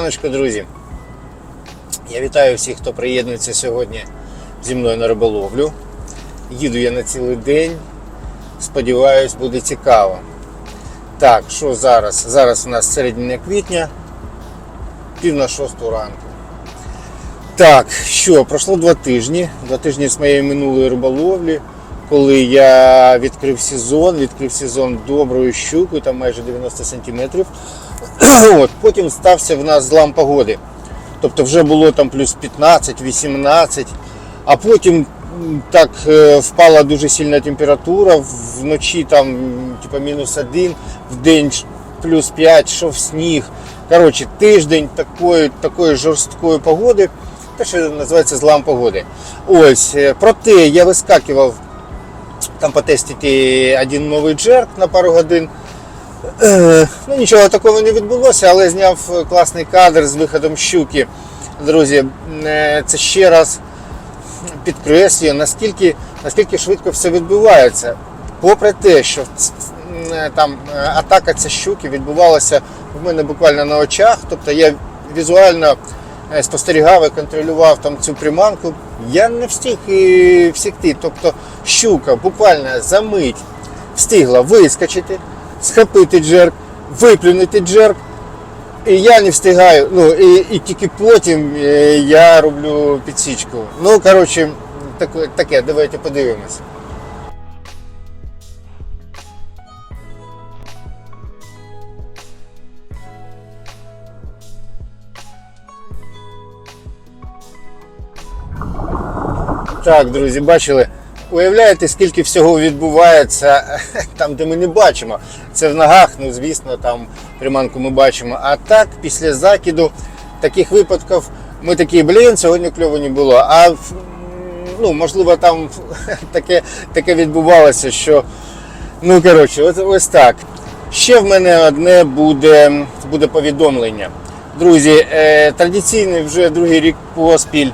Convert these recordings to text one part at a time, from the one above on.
Раночку, друзі. Я вітаю всіх, хто приєднується сьогодні зі мною на риболовлю. Їду я на цілий день. Сподіваюсь, буде цікаво. Так, що зараз? Зараз у нас середина квітня, пів на шосту ранку. Так, що, пройшло два тижні. Два тижні з моєї минулої риболовлі, коли я відкрив сезон, відкрив сезон доброю щукою, там майже 90 сантиметрів. От, потім стався в нас злам погоди. Тобто вже було там плюс 15-18, а потім так е, впала дуже сильна температура, вночі там м, типа мінус 1, в день плюс 5, йшов сніг. Коротше, тиждень такої, такої жорсткої погоди, те, що називається злам погоди. Ось, е, проте я вискакував там потестити один новий джерк на пару годин. Е, Ну, нічого такого не відбулося, але зняв класний кадр з виходом щуки. Друзі, е, це ще раз підкреслює, наскільки, наскільки швидко все відбувається. Попри те, що е, там атака цієї щуки відбувалася в мене буквально на очах. Тобто я візуально спостерігав і контролював там цю приманку. Я не встиг і всікти. Тобто щука буквально за мить встигла вискочити, схопити джерк, виплюнути джерк. І я не встигаю. Ну і, і тільки потім е, я роблю підсічку. Ну, коротше, таке, таке, давайте подивимось. Так, друзі, бачили. Уявляєте, скільки всього відбувається там, де ми не бачимо. Це в ногах, ну звісно, там приманку ми бачимо. А так, після закиду таких випадків ми такі, блін, сьогодні кльово не було. А ну, можливо, там таке, таке відбувалося, що ну коротше, ось, ось так. Ще в мене одне буде, буде повідомлення. Друзі, е, традиційний вже другий рік поспіль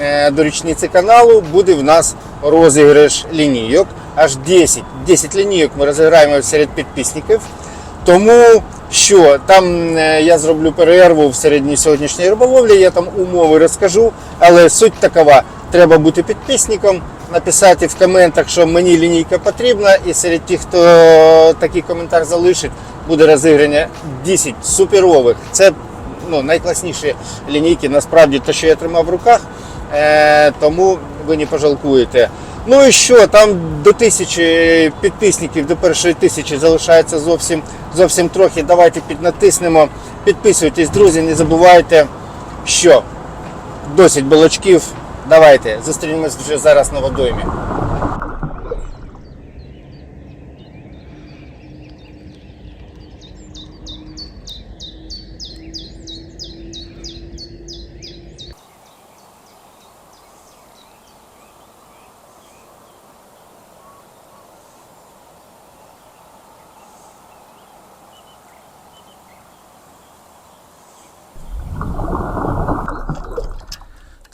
е, до річниці каналу буде в нас розіграш лінійок. Аж 10, 10 лінійок ми розіграємо серед підписників. Тому що там е, я зроблю перерву в середній сьогоднішній риболовлі, я там умови розкажу, але суть такова: треба бути підписником, написати в коментах, що мені лінійка потрібна, і серед тих, хто такий коментар залишить, буде розіграння 10 суперових. Це ну, найкласніші лінійки, насправді те, що я тримав в руках, е, тому ви не пожалкуєте. Ну і що, там до тисячі підписників, до першої тисячі залишається зовсім, зовсім трохи. Давайте піднатиснемо. Підписуйтесь, друзі, не забувайте, що досить балачків. Давайте зустрінемось вже зараз на водоймі.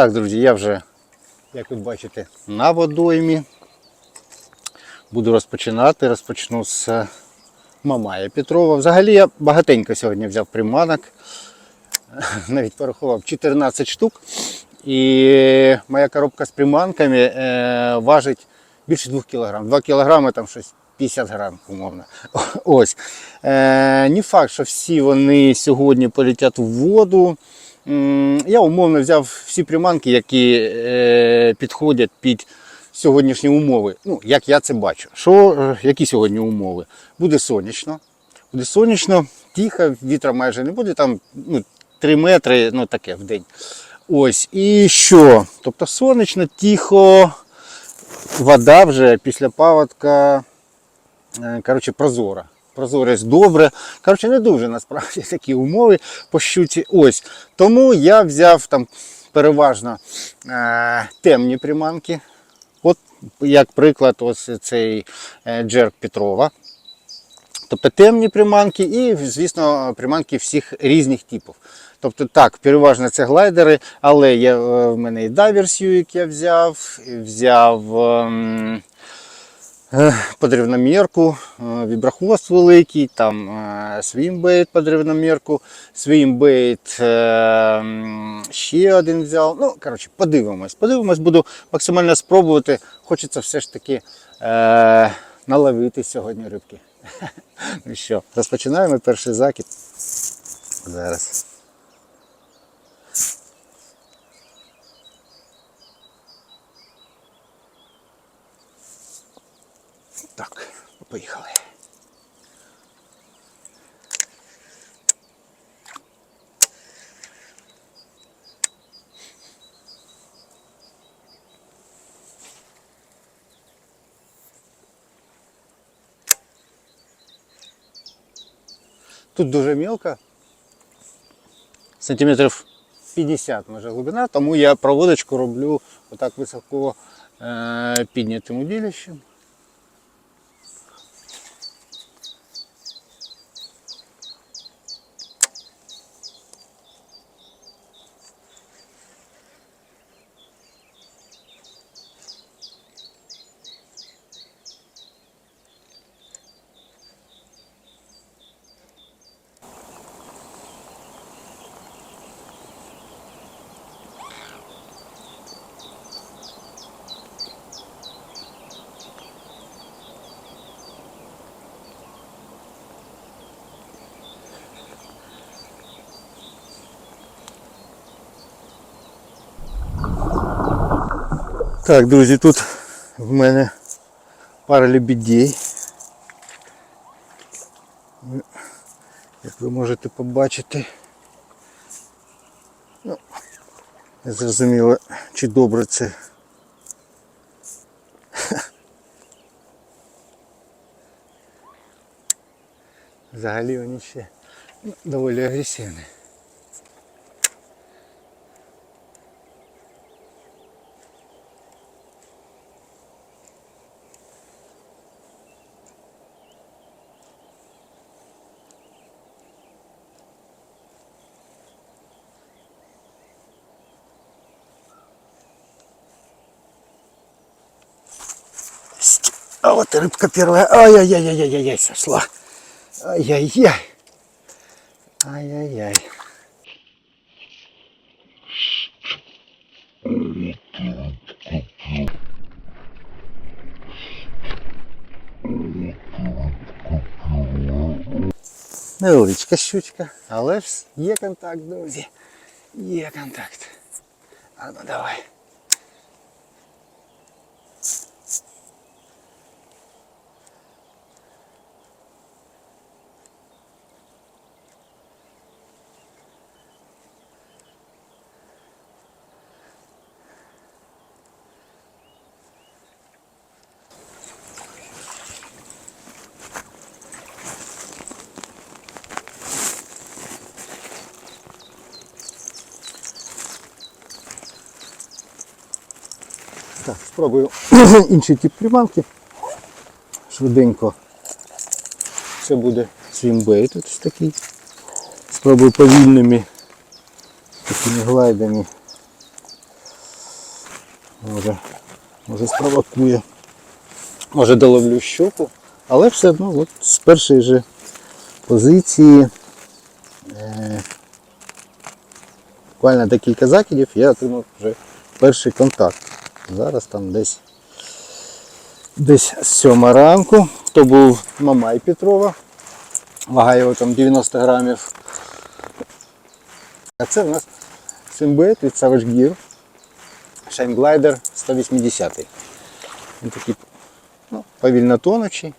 Так, друзі, я вже, як ви бачите, на водоймі. Буду розпочинати. Розпочну з е, Мамая Петрова. Взагалі я багатенько сьогодні взяв приманок. Навіть порахував 14 штук. І моя коробка з приманками е, важить більше 2 кг. 2 кг там щось 50 грам, умовно. Ось. Е, не факт, що всі вони сьогодні полетять в воду. Я умовно взяв всі приманки, які е, підходять під сьогоднішні умови. Ну, як я це бачу. Що, е, які сьогодні умови? Буде сонячно. Буде сонячно, тихо, вітра майже не буде, там ну, 3 метри, ну таке в день. Ось. І що? Тобто сонячно, тихо, вода вже після паводка е, коротше, прозора. Прозорість добре. Коротше, не дуже насправді такі умови по щуці. Ось. Тому я взяв там переважно е, темні приманки. От, як приклад, ось цей е, джерк Петрова. Тобто темні приманки і, звісно, приманки всіх різних типів. Тобто так, переважно це глайдери, але є е, в мене і дайверс як я взяв, взяв ем, е, под е, віброхвост великий, там е, свімбейт рівномірку, свімбейт ще один взяв. Ну, коротше, подивимось. Подивимось, буду максимально спробувати. Хочеться все ж таки е, наловити сьогодні рибки. Ну що, розпочинаємо перший закид. Зараз. поїхали. Тут дуже мілко. Сантиметрів 50 може глибина, тому я проводочку роблю отак високо е, піднятим удилищем. Так, друзі, тут в мене пара лебедей. Як ви можете побачити. Ну, не зрозуміло, чи добре це. Взагалі вони ще доволі агресивні. рыбка первая. Ай-яй-яй-яй-яй, сошла. Ай-яй-яй. Ай-яй-яй. Невеличка щучка, але ж є контакт, друзі. Є контакт. А ну давай. Спробую інший тип приманки. Швиденько. Це буде свімбейт ось такий. Спробую повільними такими глайдами. Може, може спровокує. Може доловлю щуку. Але все одно от з першої же позиції е, буквально декілька закидів я отримав вже перший контакт. Зараз там десь десь сьома ранку. То був Мамай Петрова. Вага його там 90 грамів. А це в нас симбет від Savage Gear. Glider 180. Він такий ну, повільно тонучий.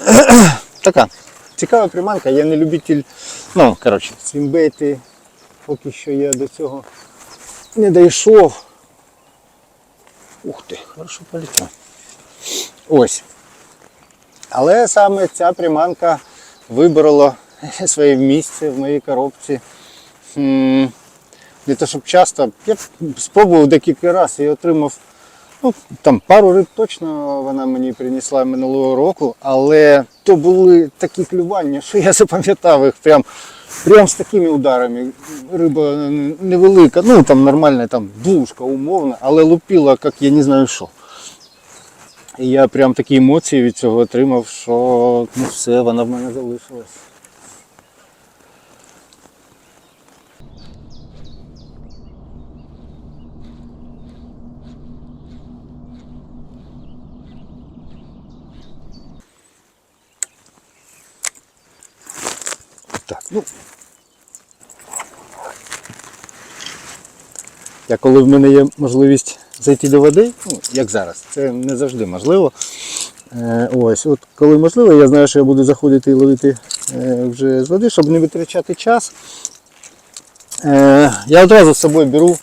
така цікава приманка, я не любитель. Ну, коротше, свімбейти поки що я до цього не дійшов. Ух ти, хорошо полетів. Ось. Але саме ця приманка вибрала своє місце в моїй коробці. Не то щоб часто. Я спробував декілька разів і отримав ну, там пару риб точно вона мені принесла минулого року, але то були такі клювання, що я запам'ятав їх прям, прям з такими ударами. Риба невелика, ну там нормальна там двушка умовно, але лупила, як я не знаю що. І я прям такі емоції від цього отримав, що ну все, вона в мене залишилась. Так, ну. Я коли в мене є можливість зайти до води, ну, як зараз, це не завжди можливо. Е, ось, от коли можливо, я знаю, що я буду заходити і ловити е, вже з води, щоб не витрачати час. Е, я одразу з собою беру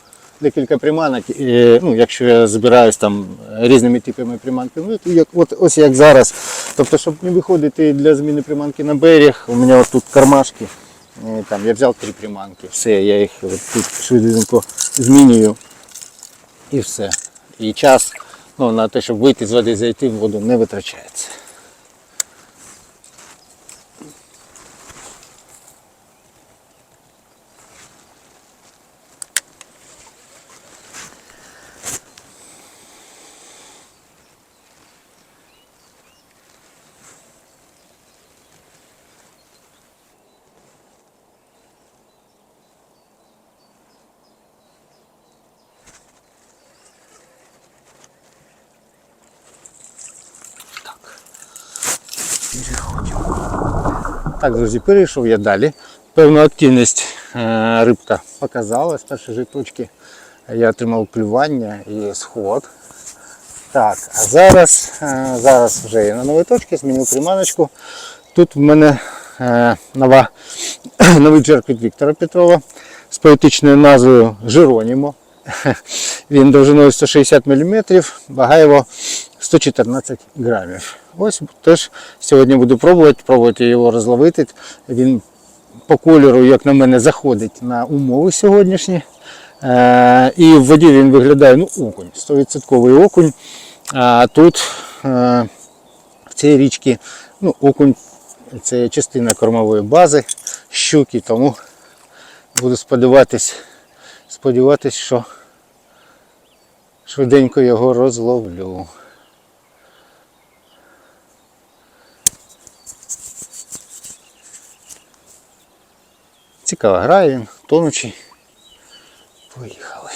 декілька приманок, е, ну, якщо я збираюсь там різними типами приманки, ну, як, от, ось як зараз. Тобто, щоб не виходити для зміни приманки на берег, у мене от тут кармашки. Е, Там, я взяв три приманки, все, я їх от тут швидко змінюю і все. І час ну, на те, щоб вийти з води і зайти в воду, не витрачається. Так, друзі, перейшов я далі. Певну активність е, рибка показала. З першої точки я отримав клювання і сход. Так, а зараз, е, зараз вже я на новій точці, змінив приманочку. Тут в мене е, нова, новий джерк від Віктора Петрова з поетичною назвою Жиронімо. Він довжиною 160 мм, вага його 114 грамів. Ось теж сьогодні буду пробувати, пробувати його розловити. Він по кольору, як на мене, заходить на умови сьогоднішні. Е, і в воді він виглядає ну, окунь, 100% окунь. А тут е, в цій річці ну, окунь це частина кормової бази щуки, тому буду сподіватись, сподіватись, що швиденько його розловлю. Цікаво грає він, тонучий. Поїхали.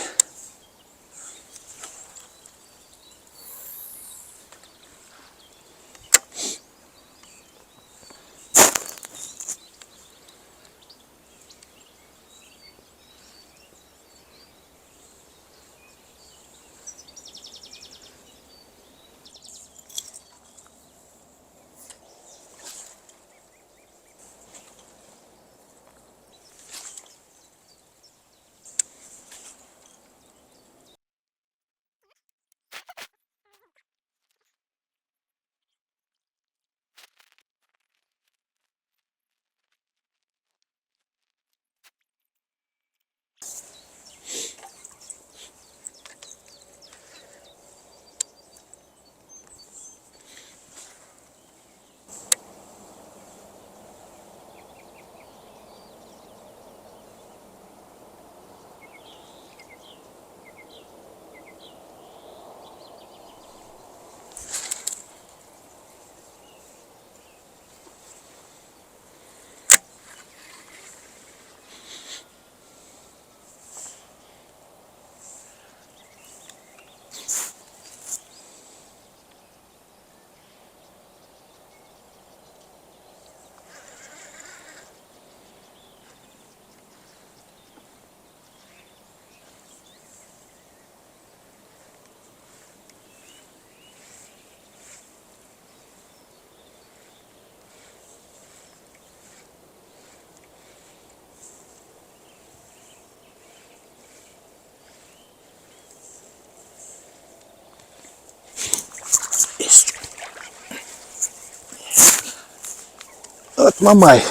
Мамай.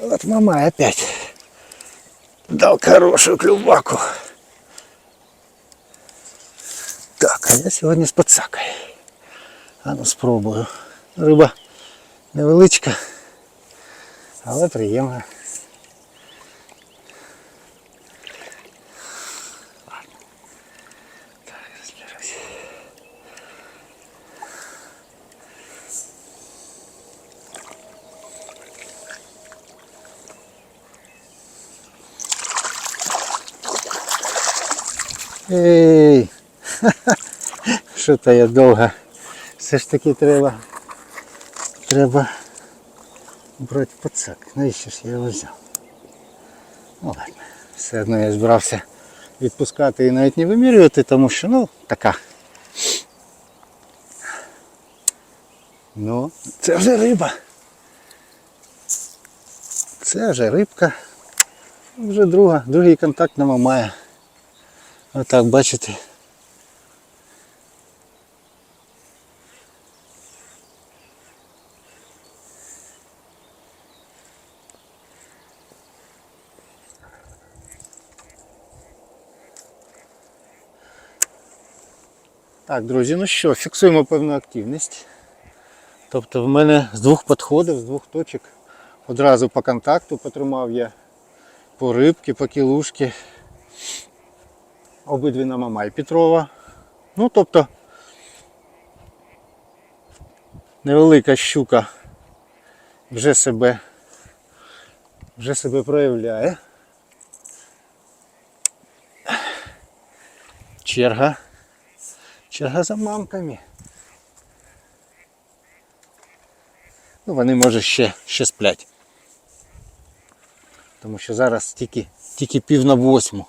Вот Мамай опять. Дал хорошую клюваку. Так, а я сьогодні з подсакою. А ну спробую. Риба невеличка, але приємна. Ей! Що то я довго. Все ж таки треба. Треба брати пацак. Навіщо ж я його взяв? Ну ладно. Все одно я збирався відпускати і навіть не вимірювати, тому що ну така. Ну, це вже риба. Це вже рибка. Вже друга, другий контакт нам має. Отак, бачите. Так, друзі, ну що, фіксуємо певну активність. Тобто в мене з двох підходів, з двох точок одразу по контакту потримав я по рибки, по кілушки. Обидві на Мамай Петрова. Ну, тобто невелика щука вже себе, вже себе проявляє. Черга. Черга за мамками. Ну, вони може ще, ще сплять. Тому що зараз тільки, тільки пів на восьму.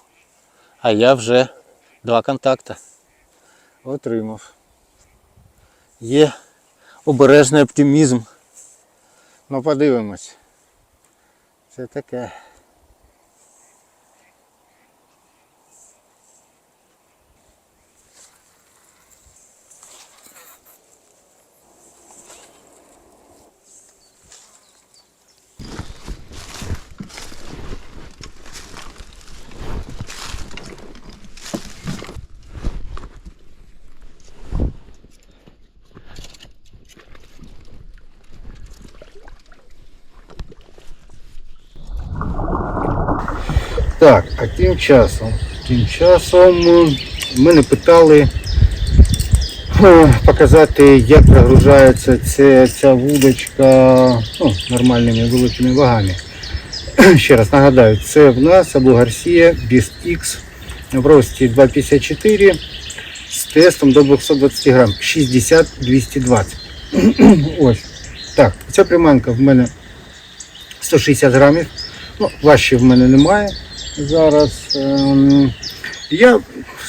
А я вже два контакти отримав. Є обережний оптимізм. Ну подивимось. Це таке. Так, а тим часом, тим часом мене питали показати, як прогружається ця, ця вудочка ну, нормальними великими вагами. Ще раз нагадаю, це в нас Абу Гарсія Beast X в рості 2,54 з тестом до 220 грам, 60-220. Ось. Так, ця приманка в мене 160 грамів. Ну, важче в мене немає зараз. Ем, Я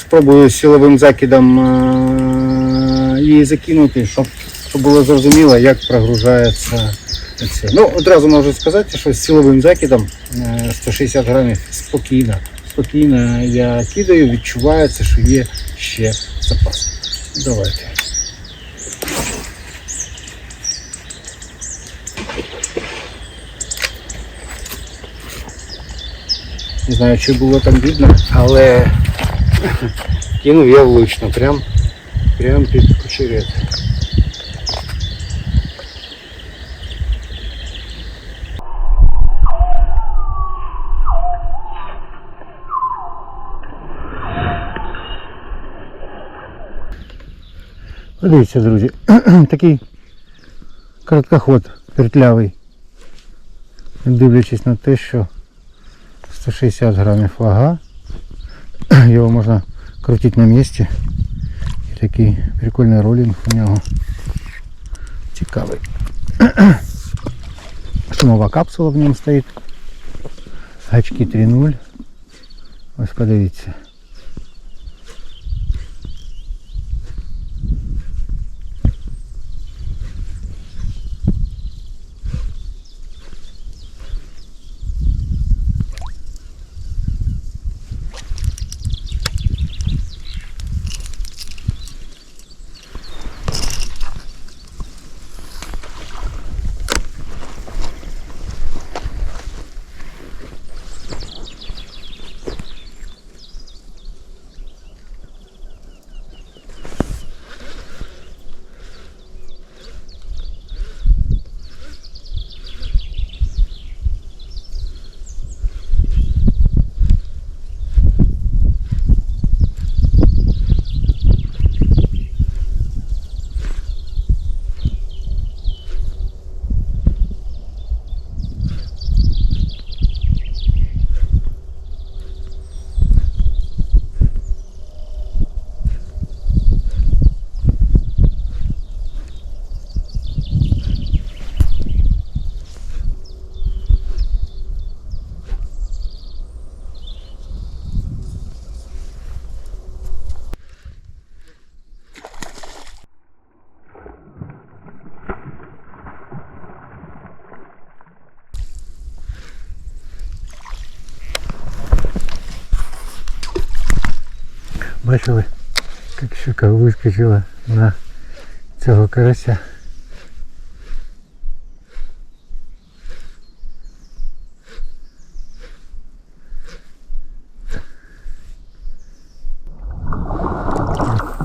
спробую силовим закидом е, її закинути, щоб, було зрозуміло, як прогружається це. Ну, одразу можу сказати, що з силовим закидом е, 160 грамів спокійно. Спокійно я кидаю, відчувається, що є ще запас. Давайте. Не знаю, чи було там видно, але кинув я влучно, прям, прям під кучерет. Подивіться, друзі, такий короткоход пертлявий, дивлячись на те, що 160 грамів вага. Його можна крутити на місці. І такий прикольний ролінг у нього. Цікавий. Шумова капсула в ньому стоїть. Гачки 3.0. Ось подивіться. Бачили, як щука вискочила на цього карася.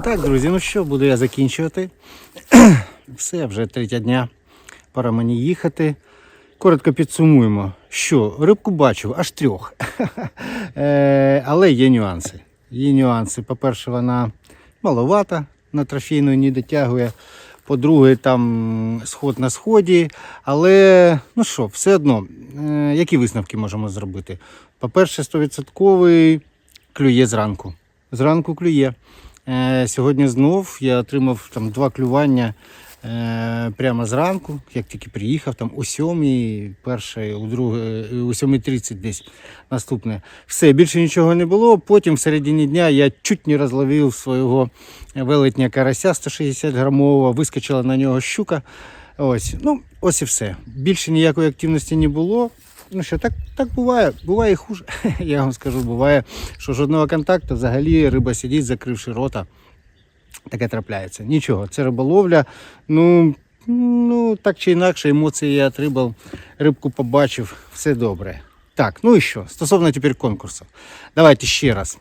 Так, друзі, ну що, буду я закінчувати. Все, вже третя дня. Пора мені їхати. Коротко підсумуємо, що рибку бачив аж трьох. Е, Але є нюанси. Є нюанси. По-перше, вона маловата, на трофейну не дотягує. По-друге, там сход на сході. Але ну що, все одно, е, які висновки можемо зробити? По-перше, 100% клює зранку. Зранку клює. Е, Сьогодні знов я отримав там два клювання прямо зранку, як тільки приїхав, там о 7, перше, у друге, е, о 7.30 десь наступне. Все, більше нічого не було. Потім в середині дня я чуть не розловив свого велетня карася 160 грамового, вискочила на нього щука. Ось, ну, ось і все. Більше ніякої активності не було. Ну що, так, так буває, буває хуже. Я вам скажу, буває, що жодного контакту взагалі риба сидить, закривши рота. Таке трапляється. Нічого, це риболовля. Ну, ну так чи інакше, емоції я отримав, рибку побачив, все добре. Так, ну і що? Стосовно тепер конкурсу. Давайте ще раз.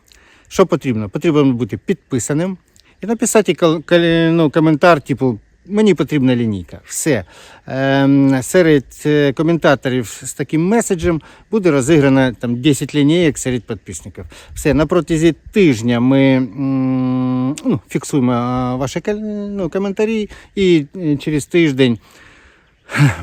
Що потрібно? Потрібно бути підписаним і написати ну, коментар, типу, мені потрібна лінійка. Все. Ем, серед е, коментаторів з таким меседжем буде розіграно там 10 лінійок серед підписників. Все, на протязі тижня ми ну, фіксуємо ваші ну, коментарі і е, через тиждень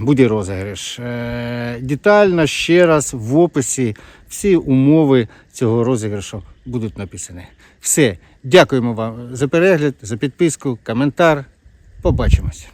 буде розіграш. Е, Детально ще раз в описі всі умови цього розіграшу будуть написані. Все, дякуємо вам за перегляд, за підписку, коментар. Побачимось.